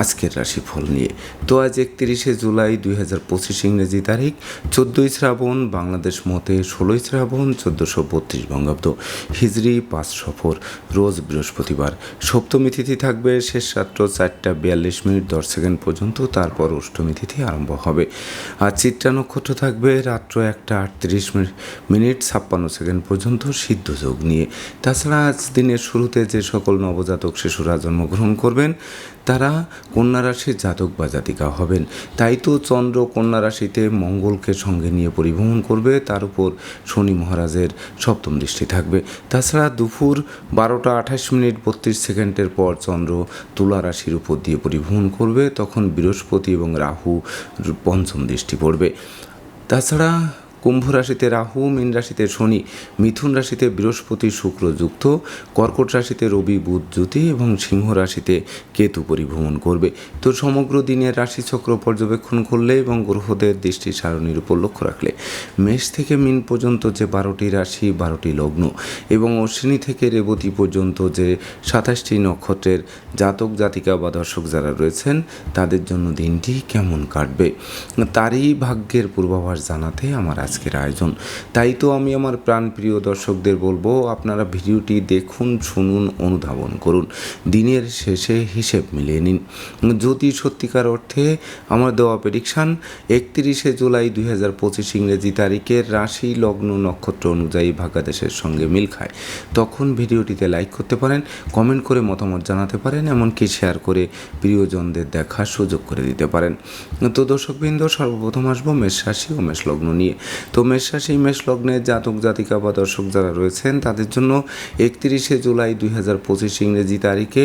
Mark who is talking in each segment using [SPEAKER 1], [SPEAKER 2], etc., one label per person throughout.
[SPEAKER 1] আজকের রাশিফল নিয়ে। তো আজ একত্রিশে জুলাই দুই হাজার পঁচিশ ইংরেজি তারিখ, চোদ্দোই শ্রাবণ বাংলাদেশ মতে ষোলোই শ্রাবণ চোদ্দোশো বত্রিশ বঙ্গাব্দ। হিজড়ি পাঁচ সফর, রোজ বৃহস্পতিবার। সপ্তমী তিথি থাকবে, শেষ রাত্র চারটা বিয়াল্লিশ মিনিট দশ সেকেন্ড পর্যন্ত, তারপর অষ্টমী তিথি আরম্ভ হবে। আর চিত্রা নক্ষত্র থাকবে, রাত্র একটা আটত্রিশ মিনিট ছাপ্পান্ন সেকেন্ড পর্যন্ত সিদ্ধ যোগ নিয়ে। তাছাড়া আজ দিনের শুরুতে যে সকল নবজাতক শিশুরা জন্মগ্রহণ করবেন, তারা কন্যা রাশির জাতক বা জাতিকা হবেন। তাই তো চন্দ্র কন্যা রাশিতে মঙ্গলকে সঙ্গে নিয়ে পরিভ্রমণ করবে, তার উপর শনি মহারাজের সপ্তম দৃষ্টি থাকবে। তাছাড়া দুপুর বারোটা আঠাশ মিনিট বত্রিশ সেকেন্ডের পর চন্দ্র তুলা রাশির উপর দিয়ে পরিভ্রমণ করবে, তখন বৃহস্পতি এবং রাহু পঞ্চম দৃষ্টি পড়বে। তাছাড়া কুম্ভ রাশিতে রাহু, মীন রাশিতে শনি, মিথুন রাশিতে বৃহস্পতি, শুক্র, যুক্ত, কর্কট রাশিতে রবি, বুধ, জ্যোতি এবং সিংহ রাশিতে কেতু পরিভ্রমণ করবে। তো সমগ্র দিনের রাশিচক্র পর্যবেক্ষণ করলে এবং গ্রহদের দৃষ্টি সারণীর উপর লক্ষ্য রাখলে মেষ থেকে মিন পর্যন্ত যে বারোটি রাশি, বারোটি লগ্ন এবং অশ্বিনী থেকে রেবতী পর্যন্ত যে সাতাশটি নক্ষত্রের জাতক, জাতিকা বা দর্শক যারা রয়েছেন, তাদের জন্য দিনটি কেমন কাটবে? তারই ভাগ্যের পূর্বাভাস জানাতে আমার আজকের আয়োজন। তাই তো আমি আমার প্রাণপ্রিয় দর্শকদের বলব, আপনারা ভিডিওটি দেখুন, শুনুন, অনুধাবন করুন। দিনের শেষে হিসেব মিলিয়ে নিন। যদি সত্যিকার অর্থে আমার দেওয়া প্রেডিকশান একত্রিশে জুলাই দুই হাজার পঁচিশ ইংরেজি তারিখের রাশি লগ্ন নক্ষত্র অনুযায়ী ভাগাদেশের সঙ্গে মিল খায়। তখন ভিডিওটিতে লাইক করতে পারেন কমেন্ট করে মতামত জানাতে পারেন, এমনকি শেয়ার করে প্রিয়জনদের দেখার সুযোগ করে দিতে পারেন। তো দর্শকবৃন্দ, সর্বপ্রথম আসব মেষ রাশি ও মেষ লগ্ন নিয়ে। তো মেষ রাশি মেষ লগ্নের জাতক জাতিকা বা দর্শক যারা রয়েছেন, তাদের জন্য একত্রিশে জুলাই দুই হাজার পঁচিশ ইংরেজি তারিখে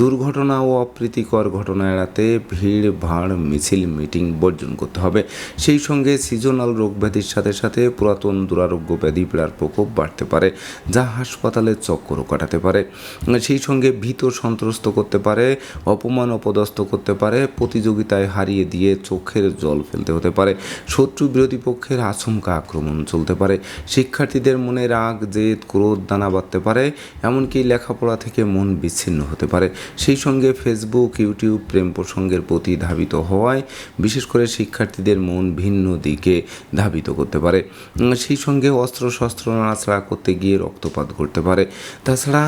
[SPEAKER 1] দুর্ঘটনা ও অপ্রীতিকর ঘটনা এড়াতে ভিড়, ভাড়, মিছিল, মিটিং বর্জন করতে হবে। সেই সঙ্গে সিজনাল রোগ ব্যাধির সাথে সাথে পুরাতন দুরারোগ্য ব্যাধি, পীড়ার প্রকোপ বাড়তে পারে, যা হাসপাতালে চক্করও কাটাতে পারে। সেই সঙ্গে ভীত সন্ত্রস্ত করতে পারে, অপমান অপদস্থ করতে পারে, প্রতিযোগিতায় হারিয়ে দিয়ে চোখের জল ফেলতে হতে পারে। শত্রু বিরোধী পক্ষের আচমকা আক্রমণ চলতে পারে। শিক্ষার্থীদের মনে রাগ, জেদ, ক্রোধ দানা বাঁধতে পারে, এমনকি লেখাপড়া থেকে মন বিচ্ছিন্ন হতে পারে। সেই সঙ্গে ফেসবুক ইউটিউব প্রেম প্রসঙ্গের প্রতি ধাবিত হওয়ায় বিশেষ করে শিক্ষার্থীদের মন ভিন্ন দিকে ধাবিত করতে পারে। সেই সঙ্গে অস্ত্র শস্ত্র নাড়াচাড়া করতে গিয়ে রক্তপাত করতে পারে। তাছাড়া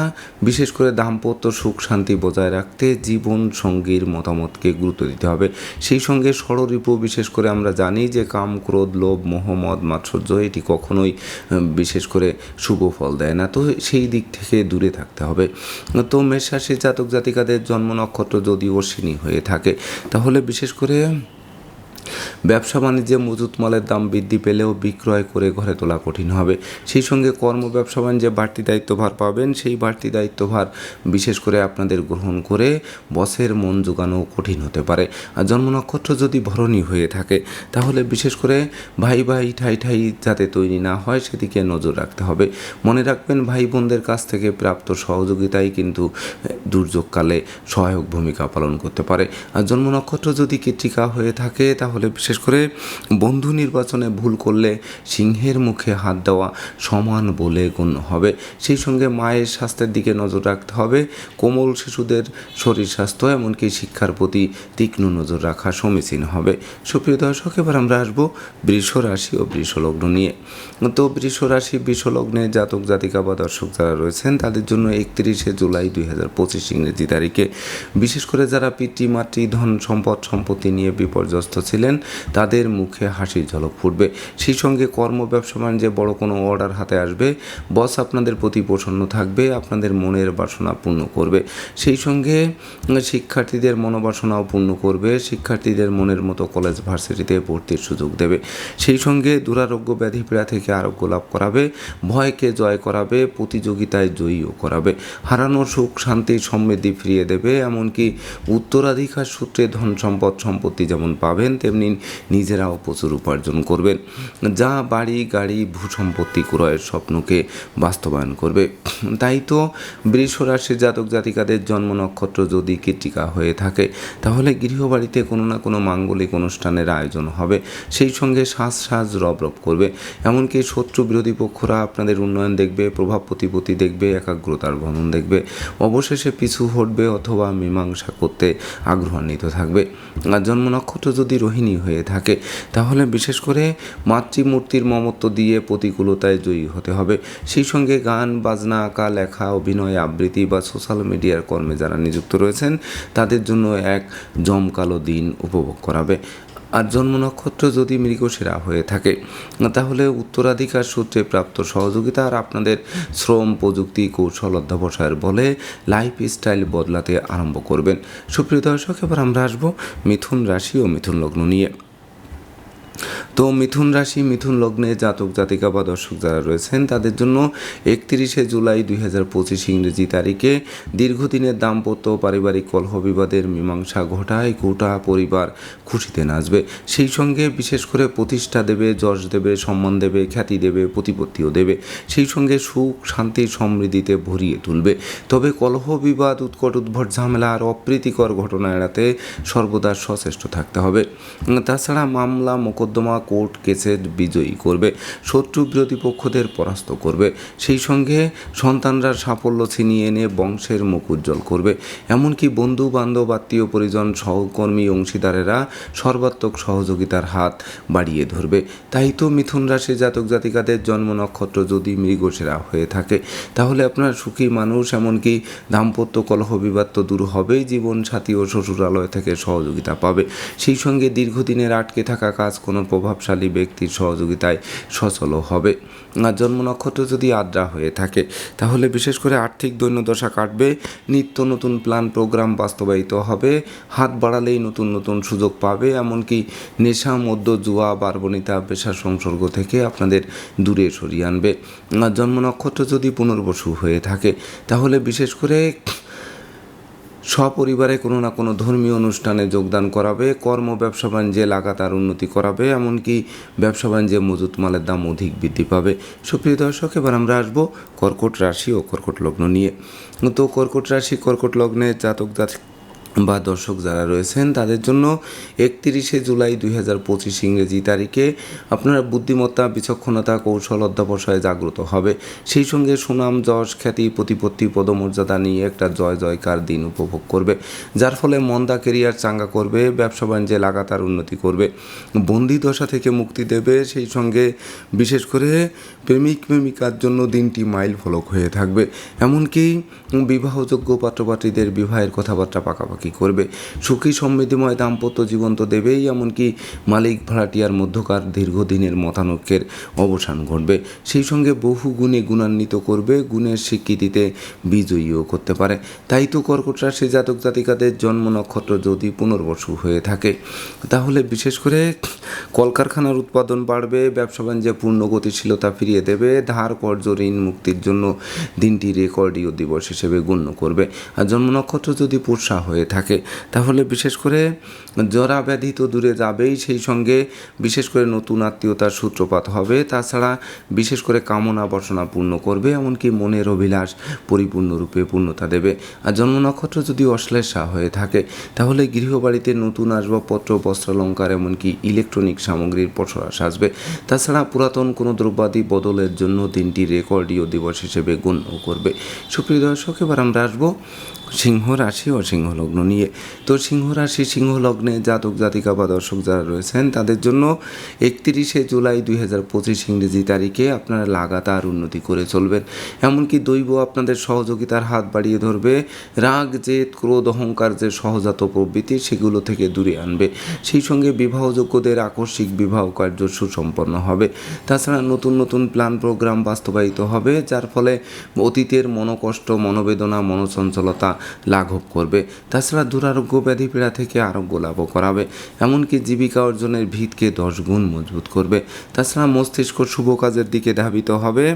[SPEAKER 1] বিশেষ করে দাম্পত্য সুখ শান্তি বজায় রাখতে জীবন সঙ্গীর মতামতকে গুরুত্ব দিতে হবে। সেই সঙ্গে ষড়রিপু বিশেষ করে আমরা জানি যে কাম, ক্রোধ, লোভ মোহ মদ মাৎসর্য এটি কখনোই বিশেষ করে শুভ ফল দেয় না। তো সেই দিক থেকে দূরে থাকতে হবে। তো মেষরাশির জাতক জাতিকাদের জন্ম নক্ষত্র যদি অশ্বিনী হয়ে থাকে, তাহলে বিশেষ করে ব্যবসা বাণিজ্যে মজুত মালের দাম বৃদ্ধি পেলেও বিক্রয় করে ঘরে তোলা কঠিন হবে। সেই সঙ্গে কর্ম ব্যবসা বাণিজ্যে বাড়তি দায়িত্বভার পাবেন। সেই বাড়তি দায়িত্বভার বিশেষ করে আপনাদের গ্রহণ করে বসের মন জোগানো কঠিন হতে পারে। আর জন্ম নক্ষত্র যদি ভরণী হয়ে থাকে, তাহলে বিশেষ করে ভাই ভাই ঠাই ঠাই যাতে তৈরি না হয়, সেদিকে নজর রাখতে হবে। মনে রাখবেন, ভাই বোনদের কাছ থেকে প্রাপ্ত সহযোগিতাই কিন্তু দুর্যোগকালে সহায়ক ভূমিকা পালন করতে পারে। আর জন্ম নক্ষত্র যদি কৃত্রিকা হয়ে থাকে, তাহলে বিশেষ করে বন্ধু নির্বাচনে ভুল করলে সিংহের মুখে হাত দেওয়া সমান বলে গণ্য হবে। সেই সঙ্গে মায়ের স্বাস্থ্যের দিকে নজর রাখতে হবে। কোমল শিশুদের শরীর স্বাস্থ্য এমনকি শিক্ষার প্রতি তীক্ষ্ণ নজর রাখা সমীচীন হবে। সুপ্রিয় দর্শক, এবার আমরা আসব বৃষ রাশি ও বৃষ লগ্ন নিয়ে। তো বৃষ রাশি, বৃষ লগ্নে জাতক, জাতিকা বা দর্শক যারা রয়েছেন, তাদের জন্য একত্রিশে জুলাই দুই হাজার পঁচিশ ইংরেজি তারিখে। বিশেষ করে যারা পিতৃমাতৃ ধন, সম্পদ, সম্পত্তি নিয়ে বিপর্যস্ত ছিলেন তাদের মুখে হাসির ঝলক ফুটবে। সেই সঙ্গে কর্ম ব্যবসা যে বড় কোনো অর্ডার হাতে আসবে বস আপনাদের প্রতি প্রসন্ন থাকবে, আপনাদের মনের বাসনা পূর্ণ করবে। সেই সঙ্গে শিক্ষার্থীদের মনোবাসনাও পূর্ণ করবে, শিক্ষার্থীদের মনের মতো কলেজ ভার্সিটিতে ভর্তির সুযোগ দেবে। সেই সঙ্গে দুরারোগ্য ব্যাধি পীড়া থেকে আরোগ্য লাভ করাবে, ভয়কে জয় করাবে, প্রতিযোগিতায় জয়ীও করাবে। হারানো সুখ, শান্তি, সমৃদ্ধি ফিরিয়ে দেবে, এমনকি উত্তরাধিকার সূত্রে ধন সম্পদ, সম্পত্তি যেমন পাবেন তেমনি নিজেরাও প্রচুর উপার্জন করবেন। যা বাড়ি, গাড়ি, ভূসম্পত্তি ক্রয়ের স্বপ্নকে বাস্তবায়ন করবে। তাই তো বৃষ রাশির জাতক জাতিকাদের জন্ম নক্ষত্র যদি কীর্তিকা হয়ে থাকে, তাহলে গৃহবাড়িতে কোনো না কোনো মাঙ্গলিক অনুষ্ঠানের আয়োজন হবে। সেই সঙ্গে শ্বাস শ্বাস রব রব করবে। এমনকি শত্রু বিরোধী পক্ষরা আপনাদের উন্নয়ন দেখবে, প্রভাব প্রতিপত্তি দেখবে, একাগ্রতার ভ্রমণ দেখবে। অবশেষে পিছু হটবে অথবা মীমাংসা করতে আগ্রহান্বিত থাকবে। আর জন্ম নক্ষত্র যদি রোহিণী হয়ে থাকে। তাহলে বিশেষ করে মাতৃমূর্তির মমত্ব দিয়ে প্রতিকূলতায় জয়ী হতে হবে। সেই সঙ্গে গান, বাজনা, আঁকা, লেখা, অভিনয়, আবৃত্তি বা সোশ্যাল মিডিয়ার কর্মে যারা নিযুক্ত রয়েছেন, তাদের জন্য এক জমকালো দিন উপভোগ করাবে। আর জন্ম নক্ষত্র যদি মৃগশিরা হয়ে থাকে, তাহলে উত্তরাধিকার সূত্রে প্রাপ্ত সহযোগিতা আর আপনাদের শ্রম, প্রযুক্তি, কৌশল অধ্যাবসায়ের বলে লাইফ স্টাইল বদলাতে আরম্ভ করবেন। সুপ্রিয় দর্শক, এবার আমরা আসব মিথুন রাশি ও মিথুন লগ্ন নিয়ে। তো মিথুন রাশি, মিথুন লগ্নে জাতক, জাতিকা বা দর্শক যারা রয়েছেন, তাদের জন্য একত্রিশে জুলাই দুই হাজার পঁচিশ ইংরেজি তারিখে দীর্ঘদিনের দাম্পত্য, পারিবারিক কলহ বিবাদের মীমাংসা ঘটায় গোটা পরিবার খুশিতে নাচবে। সেই সঙ্গে বিশেষ করে প্রতিষ্ঠা দেবে, যশ দেবে, সম্মান দেবে, খ্যাতি দেবে, প্রতিপত্তিও দেবে। সেই সঙ্গে সুখ, শান্তি, সমৃদ্ধিতে ভরিয়ে তুলবে। তবে কলহ বিবাদ, উৎকট উদ্ভট ঝামেলা আর অপ্রীতিকর ঘটনা এড়াতে সর্বদা সচেষ্ট থাকতে হবে। তাছাড়া মামলা মোকদ্দমা কোর্ট কেসের বিজয়ী করবে, শত্রু বিরোধী পক্ষদের পরাস্ত করবে, সেই সঙ্গে সন্তানরা সাফল্য ছিনিয়ে এনে বংশের মুখ উজ্জ্বল করবে। এমনকি বন্ধু বান্ধব আত্মীয়, পরিজন, সহকর্মী, অংশীদারেরা সর্বাত্মক সহযোগিতার হাত বাড়িয়ে ধরবে। তাই তো মিথুন রাশি জাতক জাতিকাদের জন্ম নক্ষত্র যদি মৃগসেরা হয়ে থাকে, তাহলে আপনার সুখী মানুষ, এমনকি দাম্পত্য কলহ বিবাদ তো দূর হবেই জীবন সাথী ও শ্বশুরালয় থেকে সহযোগিতা পাবে। সেই সঙ্গে দীর্ঘদিনের আটকে থাকা কাজ কোনো প্রভাবশালী ব্যক্তির সহযোগিতায় সচলও হবে। আর জন্ম নক্ষত্র যদি আদ্রা হয়ে থাকে, তাহলে বিশেষ করে আর্থিক দৈন্যদশা কাটবে, নিত্য নতুন প্ল্যান প্রোগ্রাম বাস্তবায়িত হবে, হাত বাড়ালেই নতুন নতুন সুযোগ পাবে, এমনকি নেশা, মদ্য, জুয়া, বারবনিতা পেশা সংসর্গ থেকে আপনাদের দূরে সরিয়ে আনবে। জন্ম নক্ষত্র যদি পুনর্বসু হয়ে থাকে, তাহলে বিশেষ করে সপরিবারে কোনো না কোনো ধর্মীয় অনুষ্ঠানে যোগদান করাবে, কর্ম ব্যবসা বাণিজ্যে লাগাতার উন্নতি করাবে, এমনকি ব্যবসা বাণিজ্যে মজুত মালের দাম অধিক বৃদ্ধি পাবে। সুপ্রিয় দর্শক, এবার আমরা আসব কর্কট রাশি ও কর্কট লগ্ন নিয়ে। তো কর্কট রাশি, কর্কট লগ্নে জাতক জাতক বা দর্শক যারা রয়েছেন, তাদের জন্য একত্রিশে জুলাই দুই হাজার পঁচিশ ইংরেজি তারিখে আপনারা বুদ্ধিমত্তা, বিচক্ষণতা, কৌশল অধ্যাবসায় জাগ্রত হবে। সেই সঙ্গে সুনাম, যশ, খ্যাতি, প্রতিপত্তি, পদমর্যাদা নিয়ে একটা জয় জয়কার দিন উপভোগ করবে, যার ফলে মন্দা কেরিয়ার চাঙ্গা করবে, ব্যবসা বাণিজ্যে লাগাতার উন্নতি করবে। বন্দি দশা থেকে মুক্তি দেবে, সেই সঙ্গে বিশেষ করে প্রেমিক প্রেমিকার জন্য দিনটি মাইল ফলক হয়ে থাকবে। এমনকি বিবাহযোগ্য পাত্রপাত্রীদের বিবাহের কথাবার্তা পাকাপাকি করবে? সুখী সমৃদ্ধিময় দাম্পত্য জীবন তো দেবেই, এমনকি মালিক ভাড়াটিয়ার মধ্যকার দীর্ঘদিনের মতানৈক্যের অবসান ঘটবে। সেই সঙ্গে বহু গুণে গুণান্বিত করবে, গুণের স্বীকৃতিতে বিজয়ীও করতে পারে। তাই তো কর্কট রাশি জাতক জাতিকাদের জন্ম নক্ষত্র যদি পুনর্বসু হয়ে থাকে, তাহলে বিশেষ করে কলকারখানার উৎপাদন বাড়বে, ব্যবসা বাণিজ্যে পূর্ণ গতিশীলতা ফিরিয়ে দেবে, ধার কর্য ঋণ মুক্তির জন্য দিনটি রেকর্ডীয় দিবস হিসেবে গণ্য করবে। আর জন্ম নক্ষত্র যদি পোষা হয়ে থাকে। তাহলে বিশেষ করে জরা ব্যাধি তো দূরে যাবেই সেই সঙ্গে বিশেষ করে নতুন আত্মীয়তার সূত্রপাত হবে। তাছাড়া বিশেষ করে কামনা বাসনা পূর্ণ করবে, এমনকি মনের অভিলাষ পরিপূর্ণরূপে পূর্ণতা দেবে। আর জন্ম নক্ষত্র যদি অশ্লেষা হয়ে থাকে, তাহলে গৃহবাড়িতে নতুন আসবাবপত্র, বস্ত্রালঙ্কার, এমনকি ইলেকট্রনিক সামগ্রীর পসরা সাজবে। তাছাড়া পুরাতন কোনো দ্রব্যাদি বদলের জন্য দিনটি রেকর্ডীয় দিবস হিসেবে গণ্য করবে। সুপ্রিয় দর্শক, এবার আমরা আসব সিংহ রাশি ও সিংহ লগ্ন নিয়ে। তো সিংহ রাশি সিংহ লগ্নে জাতক, জাতিকা বা দর্শক যারা রয়েছেন, তাদের জন্য একত্রিশে জুলাই দুই হাজার পঁচিশ ইংরেজি তারিখে আপনারা লাগাতার উন্নতি করে চলবেন। এমনকি দৈব আপনাদের সহযোগিতার হাত বাড়িয়ে ধরবে। রাগ, জেদ, ক্রোধ, অহংকার যে সহজাত প্রবৃত্তি, সেগুলো থেকে দূরে আনবে। সেই সঙ্গে বিবাহযোগ্যদের আকস্মিক বিবাহ কার্য সুসম্পন্ন হবে। তাছাড়া নতুন নতুন প্ল্যান প্রোগ্রাম বাস্তবায়িত হবে, যার ফলে অতীতের মনোকষ্ট, মনোবেদনা, মনোচঞ্চলতা লাঘব করবে। তাছাড়া দুরারোগ্য ব্যাধি পীড়া থেকে আরোগ্য লাভও করাবে। এমনকি জীবিকা অর্জনের ভিতকে দশ গুণ মজবুত করবে। তাছাড়া মস্তিষ্ক শুভ কাজের দিকে ধাবিত হবে।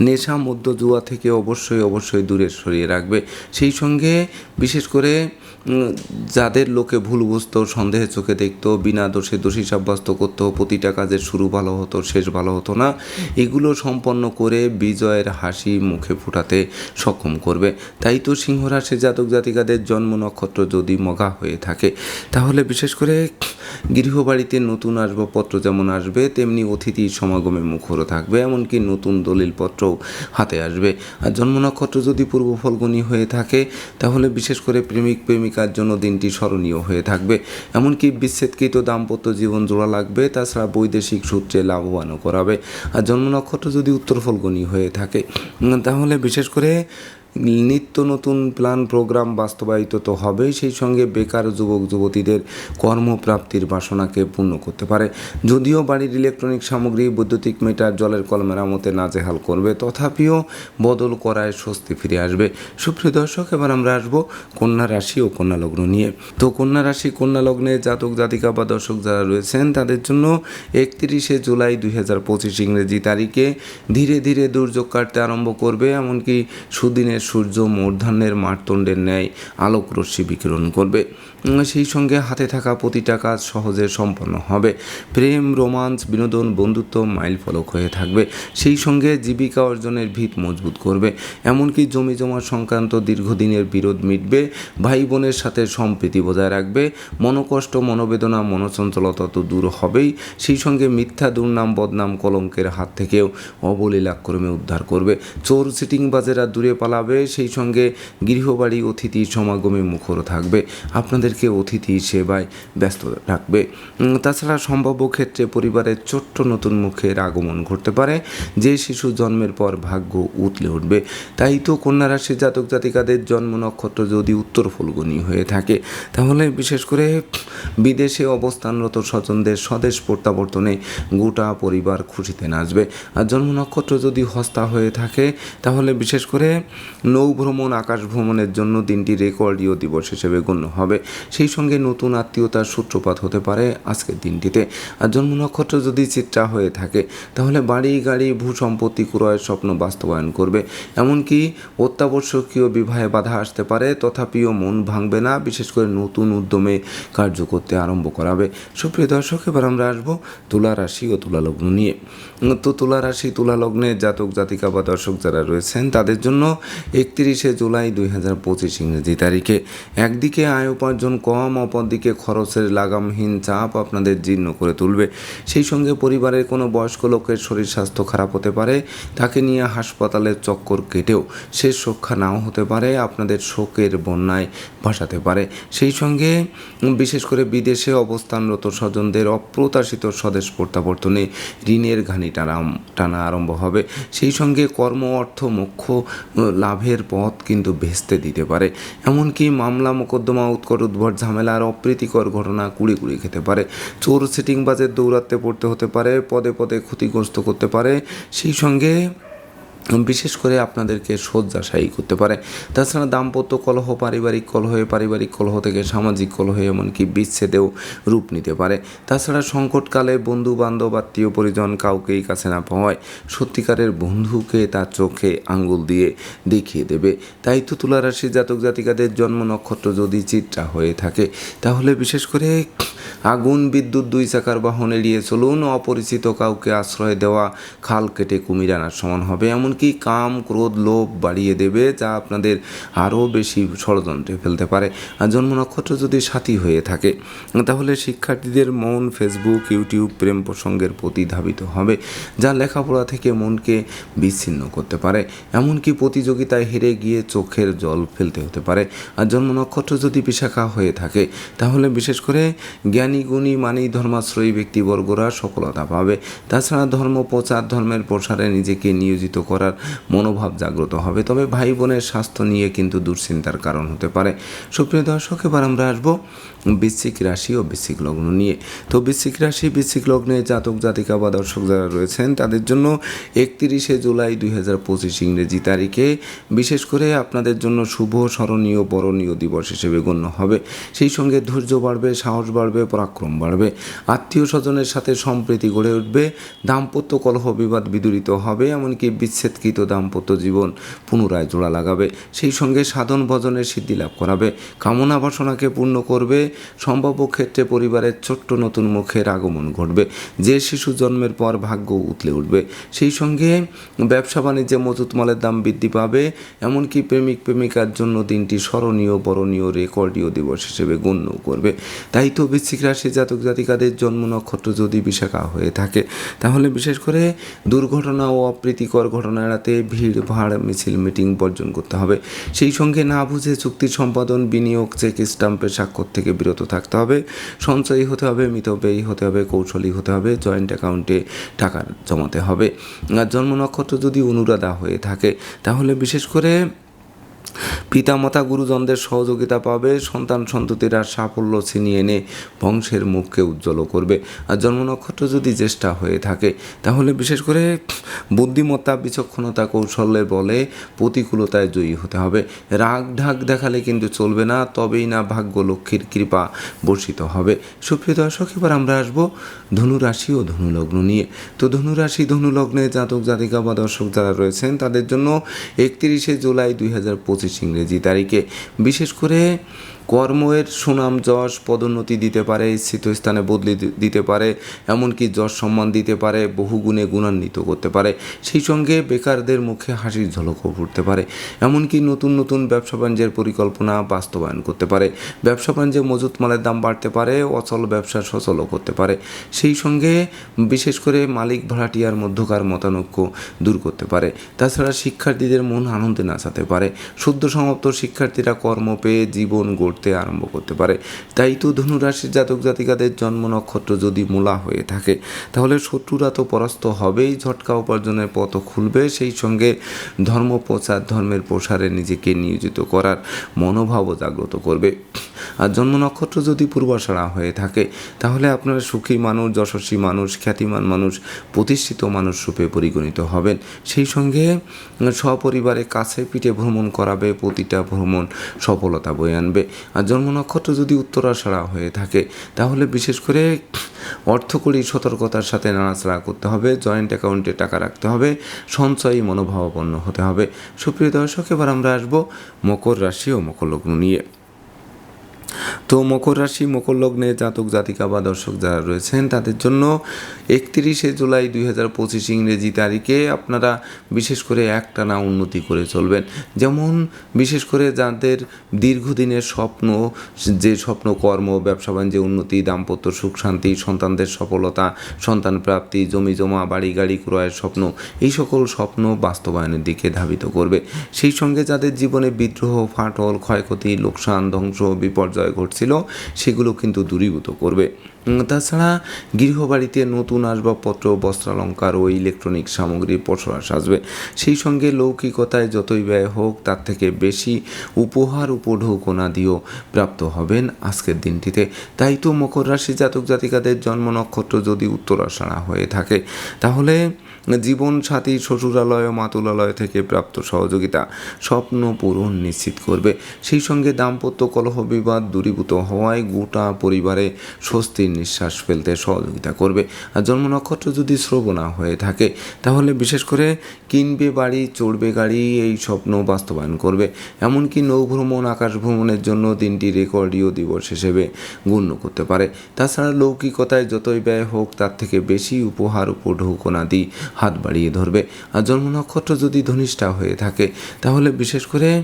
[SPEAKER 1] নেশা মধ্য জুয়া থেকে অবশ্যই অবশ্যই দূরে সরিয়ে রাখবে। সেই সঙ্গে বিশেষ করে যাদের লোকে ভুল বুঝতো সন্দেহে চোখে দেখতো, বিনা দোষে দোষী সাব্যস্ত করতো, প্রতিটা কাজের শুরু ভালো হতো, শেষ ভালো হতো না, এগুলো সম্পন্ন করে বিজয়ের হাসি মুখে ফোটাতে সক্ষম করবে। তাই তো সিংহ রাশি জাতক জাতিকাদের জন্ম নক্ষত্র যদি মগা হয়ে থাকে, তাহলে বিশেষ করে গৃহবাড়িতে নতুন আসবাবপত্র যেমন আসবে, তেমনি অতিথি সমাগমে মুখরও থাকবে, এমনকি নতুন দলিলপত্রও হাতে আসবে। আর জন্ম নক্ষত্র যদি পূর্ব ফলগুনি হয়ে থাকে, তাহলে বিশেষ করে প্রেমিক প্রেমিক প্রেমিকার জন্য দিনটি স্মরণীয় হয়ে থাকবে। এমনকি বিচ্ছেদকৃত দাম্পত্য জীবন জোড়া লাগবে, তাছাড়া বৈদেশিক সূত্রে লাভবানও করাবে। আর জন্ম নক্ষত্র যদি উত্তর ফলগণী হয়ে থাকে তাহলে বিশেষ করে নিত্য নতুন প্ল্যান প্রোগ্রাম বাস্তবায়িত তো হবেই, সেই সঙ্গে বেকার যুবক, যুবতীদের কর্মপ্রাপ্তির বাসনাকে পূর্ণ করতে পারে। যদিও বাড়ির ইলেকট্রনিক সামগ্রী, বৈদ্যুতিক মিটার জলের কল মেরামতে নাজেহাল করবে, তথাপিও বদল করায় স্বস্তি ফিরে আসবে। সুপ্রিয় দর্শক, এবার আমরা আসব কন্যা রাশি ও কন্যা লগ্ন নিয়ে। তো কন্যা রাশি, কন্যা লগ্নে জাতক, জাতিকা বা দর্শক যারা রয়েছেন, তাদের জন্য একত্রিশে জুলাই দুই হাজার পঁচিশ ইংরেজি তারিখে ধীরে ধীরে দুর্যোগ কাটতে আরম্ভ করবে, এমনকি সুদিনের সূর্য মূর্ধান্যের মারতণ্ডের ন্যায় আলোক রশ্মি বিকিরণ করবে। সেই সঙ্গে হাতে থাকা প্রতিটা কাজ সহজে সম্পন্ন হবে। প্রেম রোমাঞ্চ বিনোদন, বন্ধুত্ব মাইল ফলক হয়ে থাকবে। সেই সঙ্গে জীবিকা অর্জনের ভিত মজবুত করবে। এমনকি জমি জমা সংক্রান্ত দীর্ঘদিনের বিরোধ মিটবে। ভাই বোনের সাথে সম্প্রীতি বজায় রাখবে। মনোকষ্ট, মনোবেদনা, মনোচঞ্চলতা তো দূর হবেই। সেই সঙ্গে মিথ্যা দুর্নাম, বদনাম কলঙ্কের হাত থেকেও অবলীলাক্রমে উদ্ধার করবে। চোর সিটিংবাজেরা দূরে পালাবে। সেই সঙ্গে গৃহবাড়ি, অতিথি, সমাগমে মুখর থাকবে। আপনাদেরকে অতিথি সেবায় ব্যস্ত রাখবে তাছাড়া সম্ভাব্য ক্ষেত্রে পরিবারের ছোট্ট নতুন মুখের আগমন ঘটতে পারে। যে শিশু জন্মের পর ভাগ্য উতলে উঠবে। তাই তো কন্যা রাশির জাতক জাতিকাদের জন্ম নক্ষত্র যদি উত্তর ফুলগুনি হয়ে থাকে, তাহলে বিশেষ করে বিদেশে অবস্থানরত স্বজনদের স্বদেশ প্রত্যাবর্তনে গোটা পরিবার খুশিতে নাচবে। আর জন্ম নক্ষত্র যদি হস্তা হয়ে থাকে, তাহলে বিশেষ করে নৌ ভ্রমণ, আকাশ ভ্রমণের জন্য দিনটি রেকর্ডীয় দিবস হিসেবে গণ্য হবে। সেই সঙ্গে নতুন আত্মীয়তার সূত্রপাত হতে পারে আজকের দিনটিতে। আর জন্ম নক্ষত্র যদি চিত্রা হয়ে থাকে, তাহলে বাড়ি, গাড়ি ভূ সম্পত্তি ক্রয়ের স্বপ্ন বাস্তবায়ন করবে। এমনকি অত্যাবশ্যকীয় বিবাহে বাধা আসতে পারে, তথাপিও মন ভাঙবে না, বিশেষ করে নতুন উদ্যমে কার্য করতে আরম্ভ করাবে। সুপ্রিয় দর্শক, এবার আমরা আসব তুলা রাশি ও তুলা লগ্ন নিয়ে। তো তুলা রাশি, তুলা লগ্নে জাতক, জাতিকা বা দর্শক যারা রয়েছেন, তাদের জন্য একত্রিশে জুলাই দুই হাজার পঁচিশ ইংরেজি তারিখে একদিকে আয় উপার্জন কম অপরদিকে খরচের লাগামহীন চাপ আপনাদের জীর্ণ করে তুলবে। সেই সঙ্গে পরিবারের কোনো বয়স্ক লোকের শরীর স্বাস্থ্য খারাপ হতে পারে, তাকে নিয়ে হাসপাতালের চক্কর কেটেও শেষ রক্ষা নাও হতে পারে আপনাদের শোকের বন্যায়। ভাসাতে পারে। সেই সঙ্গে বিশেষ করে বিদেশে অবস্থানরত স্বজনদের অপ্রত্যাশিত স্বদেশ প্রত্যাবর্তনে ঋণের ঘানি টানা টানা আরম্ভ হবে। সেই সঙ্গে কর্ম অর্থ মুখ্য লাভের পথ কিন্তু ভেস্তে দিতে পারে। এমনকি মামলা মোকদ্দমা, উৎকট উদ্ভট ঝামেলার অপ্রীতিকর ঘটনা কুড়ি কুড়ি খেতে পারে। চোর সিটিংবাজের দৌরাত্মে পড়তে হতে পারে, পদে পদে ক্ষতিগ্রস্ত করতে পারে। সেই সঙ্গে বিশেষ করে আপনাদেরকে শয্যাশায়ী করতে পারে। তাছাড়া দাম্পত্য কলহ পারিবারিক কলহে পারিবারিক কলহ থেকে সামাজিক কলহে, এমনকি বিচ্ছেদেও রূপ নিতে পারে। তাছাড়া সংকটকালে বন্ধু বান্ধব আত্মীয় পরিজন কাউকেই কাছে না পাওয়ায় সত্যিকারের বন্ধুকে তার চোখে আঙ্গুল দিয়ে দেখিয়ে দেবে। তাই তো তুলা রাশি জাতক জাতিকাদের জন্ম নক্ষত্র যদি চিত্রা হয়ে থাকে, তাহলে বিশেষ করে আগুন, বিদ্যুৎ, দুই চাকার বাহন এড়িয়ে চলুন। অপরিচিত কাউকে আশ্রয় দেওয়া, খাল কেটে কুমির আনার সমান হবে। এমনকি কাম, ক্রোধ, লোভ বাড়িয়ে দেবে যা আপনাদের আরও বেশি ষড়যন্ত্রে ফেলতে পারে। আর জন্ম নক্ষত্র যদি সাথী হয়ে থাকে, তাহলে শিক্ষার্থীদের মন ফেসবুক ইউটিউব প্রেম প্রসঙ্গের প্রতি ধাবিত হবে, যা লেখাপড়া থেকে মনকে বিচ্ছিন্ন করতে পারে। এমনকি প্রতিযোগিতায় হেরে গিয়ে চোখের জল ফেলতে হতে পারে। আর জন্ম নক্ষত্র যদি বিশাখা হয়ে থাকে, তাহলে বিশেষ করে জ্ঞানী, গুণী, মানি, ধর্মাশ্রয়ী ব্যক্তিবর্গরা সফলতা পাবে। তাছাড়া ধর্ম, প্রচার, ধর্মের প্রসারে নিজেকে নিয়োজিত করার মনোভাব জাগ্রত হবে। তবে ভাই বোনের স্বাস্থ্য নিয়ে কিন্তু দুশ্চিন্তার কারণ হতে পারে। সুপ্রিয় দর্শক, এবার আমরা আসব বৃশ্চিক রাশি ও বৃশ্চিক লগ্ন নিয়ে। তো বৃশ্চিক রাশি, বৃশ্চিক লগ্নে জাতক, জাতিকা বা দর্শক যারা রয়েছেন, তাদের জন্য একত্রিশে জুলাই দুই হাজার পঁচিশ ইংরেজি তারিখে বিশেষ করে আপনাদের জন্য শুভ, স্মরণীয়, বরণীয় দিবস হিসেবে গণ্য হবে। সেই সঙ্গে ধৈর্য বাড়বে, সাহস বাড়বে, পরাক্রম বাড়বে। আত্মীয় স্বজনের সাথে সম্প্রীতি গড়ে উঠবে, দাম্পত্য কলহ বিবাদ বিদূরিত হবে, এমনকি বিচ্ছেদকৃত দাম্পত্য জীবন পুনরায় জোড়া লাগাবে। সেই সঙ্গে সাধন, ভজনের সিদ্ধি লাভ করাবে। কামনা বাসনাকে পূর্ণ করবে সম্ভাব্য ক্ষেত্রে পরিবারের ছোট্ট নতুন মুখের আগমন ঘটবে। যে শিশু জন্মের পর ভাগ্য উতলে উঠবে, সেই সঙ্গে ব্যবসা বাণিজ্যে মজুত মালের দাম বৃদ্ধি পাবে, এমনকি প্রেমিক প্রেমিকার জন্য দিনটি স্মরণীয়, বরণীয়, রেকর্ডীয় দিবস হিসেবে গণ্য করবে। তাই তো বৃশ্চিক রাশি জাতক জাতিকাদের জন্ম নক্ষত্র যদি বিশাখা হয়ে থাকে, তাহলে বিশেষ করে দুর্ঘটনা ও অপ্রীতিকর ঘটনা এড়াতে ভিড়, ভাড়, মিছিল, মিটিং বর্জন করতে হবে। সেই সঙ্গে না বুঝে চুক্তি সম্পাদন, বিনিয়োগ, চেক স্টাম্পের স্বাক্ষর থেকে বিরত থাকতে হবে, সঞ্চয়ী হতে হবে, মিতব্যয়ী হতে হবে, কৌশলী হতে হবে জয়েন্ট অ্যাকাউন্টে টাকা জমাতে হবে। আর জন্ম নক্ষত্র যদি অনুরাধা হয়ে থাকে, তাহলে বিশেষ করে পিতামাতা গুরুজনদের সহযোগিতা পাবে, সন্তান সন্ততিরা সাফল্য ছিনিয়ে এনে বংশের মুখকে উজ্জ্বল করবে। আর জন্ম নক্ষত্র যদি জ্যেষ্ঠা হয়ে থাকে, তাহলে বিশেষ করে বুদ্ধিমত্তা, বিচক্ষণতা, কৌশলের বলে প্রতিকূলতায় জয়ী হতে হবে। রাগ ঢাক দেখালে কিন্তু চলবে না, তবেই না ভাগ্য লক্ষ্মীর কৃপা বর্ষিত হবে। সুপ্রিয় দর্শক, এবার আমরা আসব ধনুরাশি ও ধনুলগ্ন নিয়ে। তো ধনুরাশি, ধনুলগ্নে জাতক জাতিকা বা দর্শক যারা রয়েছেন, তাদের জন্য একত্রিশে জুলাই দুই হাজার পঁচিশ ইংরেজি তারিখে। বিশেষ করে কর্মের সুনাম যশ, পদোন্নতি দিতে পারে স্থিত স্থানে বদলি দিতে পারে, এমনকি যশ সম্মান দিতে পারে, বহু গুণে গুণান্বিত করতে পারে। সেই সঙ্গে বেকারদের মুখে হাসির ঝলকও ফুটতে পারে। এমনকি নতুন নতুন ব্যবসা বাণিজ্যের পরিকল্পনা বাস্তবায়ন করতে পারে। ব্যবসা বাণিজ্যে মজুত মালের দাম বাড়তে পারে, অচল ব্যবসা সচলও করতে পারে। সেই সঙ্গে বিশেষ করে মালিক ভাড়াটিয়ার মধ্যকার মতানৈক্য দূর করতে পারে। তাছাড়া শিক্ষার্থীদের মন আনন্দে নাচাতে পারে। সদ্য সমাপ্ত শিক্ষার্থীরা কর্ম পেয়ে জীবন গড়তে আরম্ভ করতে পারে। তাই তো ধনুরাশির জাতক জাতিকাদের জন্ম নক্ষত্র যদি মূলা হয়ে থাকে, তাহলে শত্রুরা তো পরাস্ত হবেই, ঝটকা উপার্জনের পথ খুলবে। সেই সঙ্গে ধর্ম প্রচার, ধর্মের প্রসারে নিজেকে নিয়োজিত করার মনোভাবও জাগ্রত করবে। আর জন্ম নক্ষত্র যদি পূর্বাশাড়া হয়ে থাকে, তাহলে আপনারা সুখী মানুষ, যশস্বী মানুষ, খ্যাতিমান মানুষ, প্রতিষ্ঠিত মানুষ রূপে পরিগণিত হবেন। সেই সঙ্গে সপরিবারে কাছে পিঠে ভ্রমণ করাবে, প্রতিটা ভ্রমণ সফলতা বয়ে আনবে। আর জন্ম নক্ষত্র যদি উত্তরাষাড়া হয়ে থাকে, তাহলে বিশেষ করে অর্থকরী সতর্কতার সাথে নাড়াচাড়া করতে হবে জয়েন্ট অ্যাকাউন্টে টাকা রাখতে হবে, সঞ্চয়ী মনোভাবাপন্ন হতে হবে। সুপ্রিয় দর্শক, এবার আমরা আসব মকর রাশি ও মকর লগ্ন নিয়ে। তো মকর রাশি, মকর লগ্নে জাতক, জাতিকা বা দর্শক যারা রয়েছেন, তাদের জন্য একত্রিশে জুলাই দুই হাজার পঁচিশ ইংরেজি তারিখে আপনারা বিশেষ করে একটানা উন্নতি করে চলবেন। যেমন বিশেষ করে যাদের দীর্ঘদিনের স্বপ্ন, যে স্বপ্ন, কর্ম, ব্যবসা বাণিজ্যে, উন্নতি, দাম্পত্য সুখ, শান্তি, সন্তানদের সফলতা, সন্তান প্রাপ্তি, জমি জমা, বাড়ি গাড়ি ক্রয়ের স্বপ্ন, এই সকল স্বপ্ন বাস্তবায়নের দিকে ধাবিত করবে। সেই সঙ্গে যাদের জীবনে বিদ্রোহ, ফাটল, ক্ষয়ক্ষতি, লোকসান, ধ্বংস, বিপর্যয় ঘটছিল, সেগুলো কিন্তু দূরীভূত করবে। তাছাড়া গৃহবাড়িতে নতুন আসবাবপত্র, বস্ত্রালঙ্কার ও ইলেকট্রনিক সামগ্রীর পসরা সাজবে। সেই সঙ্গে লৌকিকতায় যতই ব্যয় হোক, তার থেকে বেশি উপহার উপঢৌকনা দিয়েও প্রাপ্ত হবেন আজকের দিনটিতে। তাই তো মকর রাশি জাতক জাতিকাদের জন্ম নক্ষত্র যদি উত্তরাষাঢ়া হয়ে থাকে, তাহলে জীবন সাথী শ্বশুরালয় ও মাতুলালয় থেকে প্রাপ্ত সহযোগিতা স্বপ্ন পূরণ নিশ্চিত করবে। সেই সঙ্গে দাম্পত্য কলহ বিবাদ দূরীভূত হওয়ায় গোটা পরিবারে স্বস্তির নিঃশ্বাস ফেলতে সহযোগিতা করবে। আর জন্ম নক্ষত্র যদি শ্রবণা হয়ে থাকে, তাহলে বিশেষ করে কিনবে বাড়ি, চড়বে গাড়ি, এই স্বপ্ন বাস্তবায়ন করবে। এমনকি নৌভ্রমণ আকাশ ভ্রমণের জন্য দিনটি রেকর্ডীয় দিবস হিসেবে গণ্য করতে পারে। তাছাড়া লৌকিকতায় যতই ব্যয় হোক, তার থেকে বেশি উপহার উপঢৌকনাদি হাত বাড়িয়ে ধরবে। আর জন্ম নক্ষত্র যদি ধনিষ্ঠা হয়ে থাকে তাহলে বিশেষ করে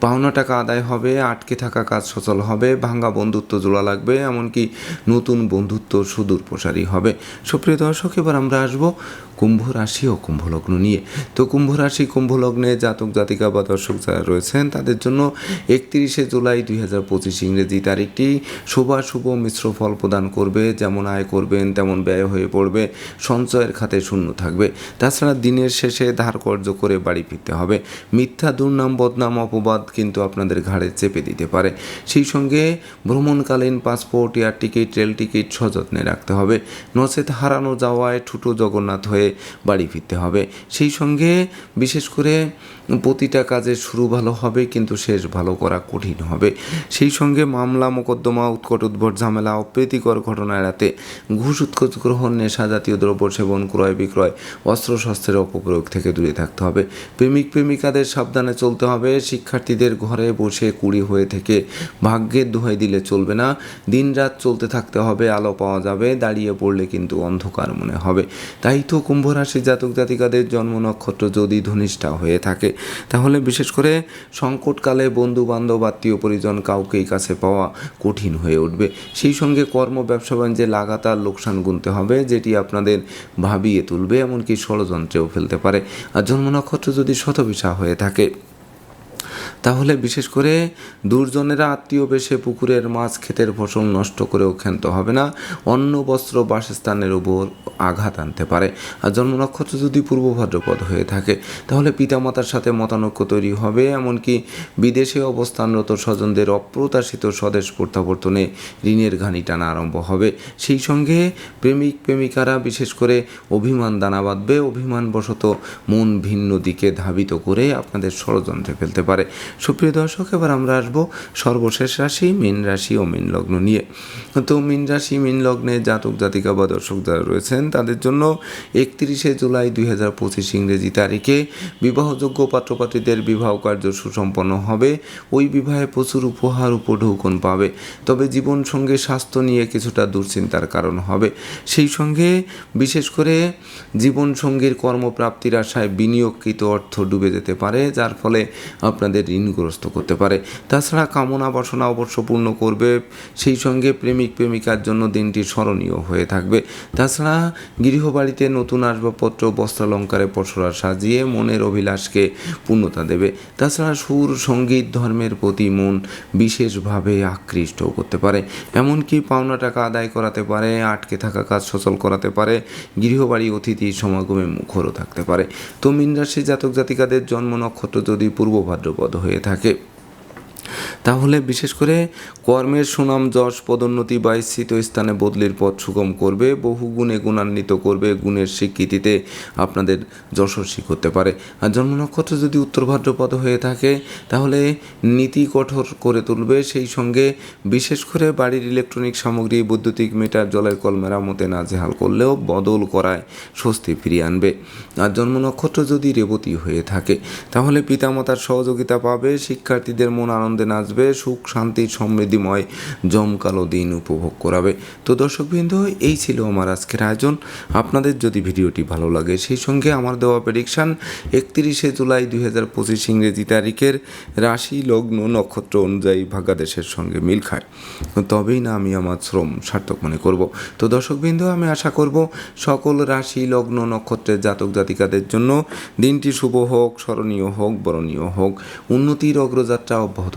[SPEAKER 1] পাওনা টাকা আদায় হবে, আটকে থাকা কাজ সচল হবে, ভাঙ্গা বন্ধুত্ব জোড়া লাগবে, এমনকি নতুন বন্ধুত্ব সুদূর প্রসারী হবে। সুপ্রিয় দর্শক, এবার আমরা আসব কুম্ভ রাশি ও কুম্ভ লগ্ন নিয়ে। তো কুম্ভ রাশি, কুম্ভ লগ্নে জাতক, জাতিকা বা দর্শক যারা রয়েছেন, তাদের জন্য একত্রিশে জুলাই দুই হাজার পঁচিশ ইংরেজি তারিখটি শুভাশুভ মিশ্র ফল প্রদান করবে। যেমন আয় করবেন, তেমন ব্যয় হয়ে পড়বে, সঞ্চয়ের খাতে শূন্য থাকবে। তাছাড়া দিনের শেষে ধার কর্য করে বাড়ি ফিরতে হবে। মিথ্যা, দুর্নাম, বদনাম, অপবাদ কিন্তু আপনাদের ঘাড়ে চেপে দিতে পারে। সেই সঙ্গে ভ্রমণকালীন passport, air ticket, rail ticket সযত্নে রাখতে হবে। নচেত হারানো যাওয়ায় ঠুটো জগন্নাথ হয়ে বাড়ি ফিরতে হবে। সেই সঙ্গে বিশেষ করে প্রতিটা কাজের শুরু ভালো হবে, কিন্তু শেষ ভালো করা কঠিন হবে। সেই সঙ্গে মামলা, মোকদ্দমা, উৎকট উদ্ভট ঝামেলা, অপ্রীতিকর ঘটনা এড়াতে ঘুষ উৎকোচ গ্রহণ, নেশা জাতীয় দ্রব্য সেবন, ক্রয় বিক্রয়, অস্ত্রশস্ত্রের অপপ্রয়োগ থেকে দূরে থাকতে হবে। প্রেমিক, প্রেমিকাদের সাবধানে চলতে হবে। শিক্ষার্থীদের ঘরে বসে কুড়ি হয়ে থেকে ভাগ্যের দোহাই দিলে চলবে না। দিনরাত চলতে থাকতে হবে, আলো পাওয়া যাবে, দাঁড়িয়ে পড়লে কিন্তু অন্ধকার মনে হবে। তাই তো কুম্ভ রাশি জাতক জাতিকাদের জন্ম নক্ষত্র যদি ধনিষ্ঠা হয়ে থাকে, তাহলে বিশেষ করে সংকটকালে বন্ধু বান্ধব আত্মীয় পরিজন কাউকেই কাছে পাওয়া কঠিন হয়ে উঠবে। সেই সঙ্গে কর্ম, ব্যবসা বাণিজ্যে লাগাতার লোকসান গুনতে হবে, যেটি আপনাদের ভাবিয়ে তুলবে, এমনকি ষড়যন্ত্রেও ফেলতে পারে। আর জন্ম নক্ষত্র যদি শতবিশা হয়ে থাকে তাহলে বিশেষ করে দুর্জনেরা আত্মীয় বেশে পুকুরের মাছ ক্ষেতের ফসল নষ্ট করেও ক্ষান্ত হবে না, অন্ন, বস্ত্র, বাসস্থানের উপর আঘাত আনতে পারে। আর জন্ম নক্ষত্র যদি পূর্ব ভাদ্রপদ হয়ে থাকে, তাহলে পিতামাতার সাথে মতানৈক্য তৈরি হবে। এমনকি বিদেশে অবস্থানরত স্বজনদের অপ্রত্যাশিত স্বদেশ প্রত্যাবর্তনে ঋণের ঘানি টানা আরম্ভ হবে। সেই সঙ্গে প্রেমিক, প্রেমিকারা বিশেষ করে অভিমান দানা বাঁধবে। অভিমানবশত মন ভিন্ন দিকে ধাবিত করে আপনাদের ষড়যন্ত্রে ফেলতে পারে। সুপ্রিয় দর্শক, এবার আমরা আসব সর্বশেষ রাশি, মীন রাশি ও মীন লগ্ন নিয়ে। তো মীন রাশি, মীন লগ্নে জাতক, জাতিকা বা দর্শক যারা রয়েছেন, তাদের জন্য একত্রিশে জুলাই দুই হাজার পঁচিশ ইংরেজি তারিখে বিবাহযোগ্য পাত্রপাত্রীদের বিবাহ কার্য সুসম্পন্ন হবে। ওই বিবাহে প্রচুর উপহার উপঢৌকন পাবে। তবে জীবন সঙ্গে স্বাস্থ্য নিয়ে কিছুটা দুশ্চিন্তার কারণ হবে। সেই সঙ্গে বিশেষ করে জীবন সঙ্গীর কর্মপ্রাপ্তির আশায় বিনিয়োগকৃত অর্থ ডুবে যেতে পারে, যার ফলে আপনাদের ঋণগ্রস্ত করতে পারে। তাছাড়া কামনা বাসনা অবশ্য পূর্ণ করবে। সেই সঙ্গে প্রেমিক প্রেমিকার জন্য দিনটি স্মরণীয় হয়ে থাকবে। তাছাড়া গৃহবাড়িতে নতুন আসবাবপত্র, বস্ত্রালঙ্কারে পসরা সাজিয়ে মনের অভিলাষকে পূর্ণতা দেবে। তাছাড়া সুর, সংগীত, ধর্মের প্রতি মন বিশেষভাবে আকৃষ্ট করতে পারে। এমনকি পাওনা টাকা আদায় করাতে পারে, আটকে থাকা কাজ সচল করাতে পারে, গৃহবাড়ি অতিথি সমাগমে মুখরও থাকতে পারে। তো মীন রাশি জাতক জাতিকাদের জন্ম নক্ষত্র যদি পূর্ব ভাদ্রপদ হয়ে থাকে। তাহলে বিশেষ করে কর্মের সুনাম, যশ, পদোন্নতি বা স্থিত স্থানে বদলির পথ সুগম করবে, বহু গুণে গুণান্বিত করবে গুণের স্বীকৃতিতে আপনাদের যশস্বী করতে পারে। আর জন্ম নক্ষত্র যদি উত্তর ভাদ্রপদ হয়ে থাকে, তাহলে নীতি কঠোর করে তুলবে। সেই সঙ্গে বিশেষ করে বাড়ির ইলেকট্রনিক সামগ্রী, বৈদ্যুতিক মিটার জলের কল মেরামতে নাজেহাল করলেও বদল করায় স্বস্তি ফিরিয়ে আনবে। আর জন্ম নক্ষত্র যদি রেবতী হয়ে থাকে, তাহলে পিতামাতার সহযোগিতা পাবে, শিক্ষার্থীদের মন আনন্দে নাচবে, সুখ, শান্তি, সমৃদ্ধিময়, জমকালো দিন উপভোগ করাবে। তো দর্শকবৃন্দ, এই ছিল আমার আজকের আয়োজন। আপনাদের যদি ভিডিওটি ভালো লাগে, সেই সঙ্গে আমার দেওয়া প্রেডিকশান একত্রিশে জুলাই দুই হাজার পঁচিশ ইংরেজি তারিখের রাশি, লগ্ন, নক্ষত্র অনুযায়ী ভাগাদেশের সঙ্গে মিল খায়। তবেই না আমি আমার শ্রম সার্থক মনে করব। তো দর্শকবৃন্দ, আমি আশা করব সকল রাশি, লগ্ন, নক্ষত্রের জাতক জাতিকাদের জন্য দিনটি শুভ হোক, স্মরণীয় হোক, বরণীয় হোক। উন্নতির অগ্রযাত্রা অব্যাহত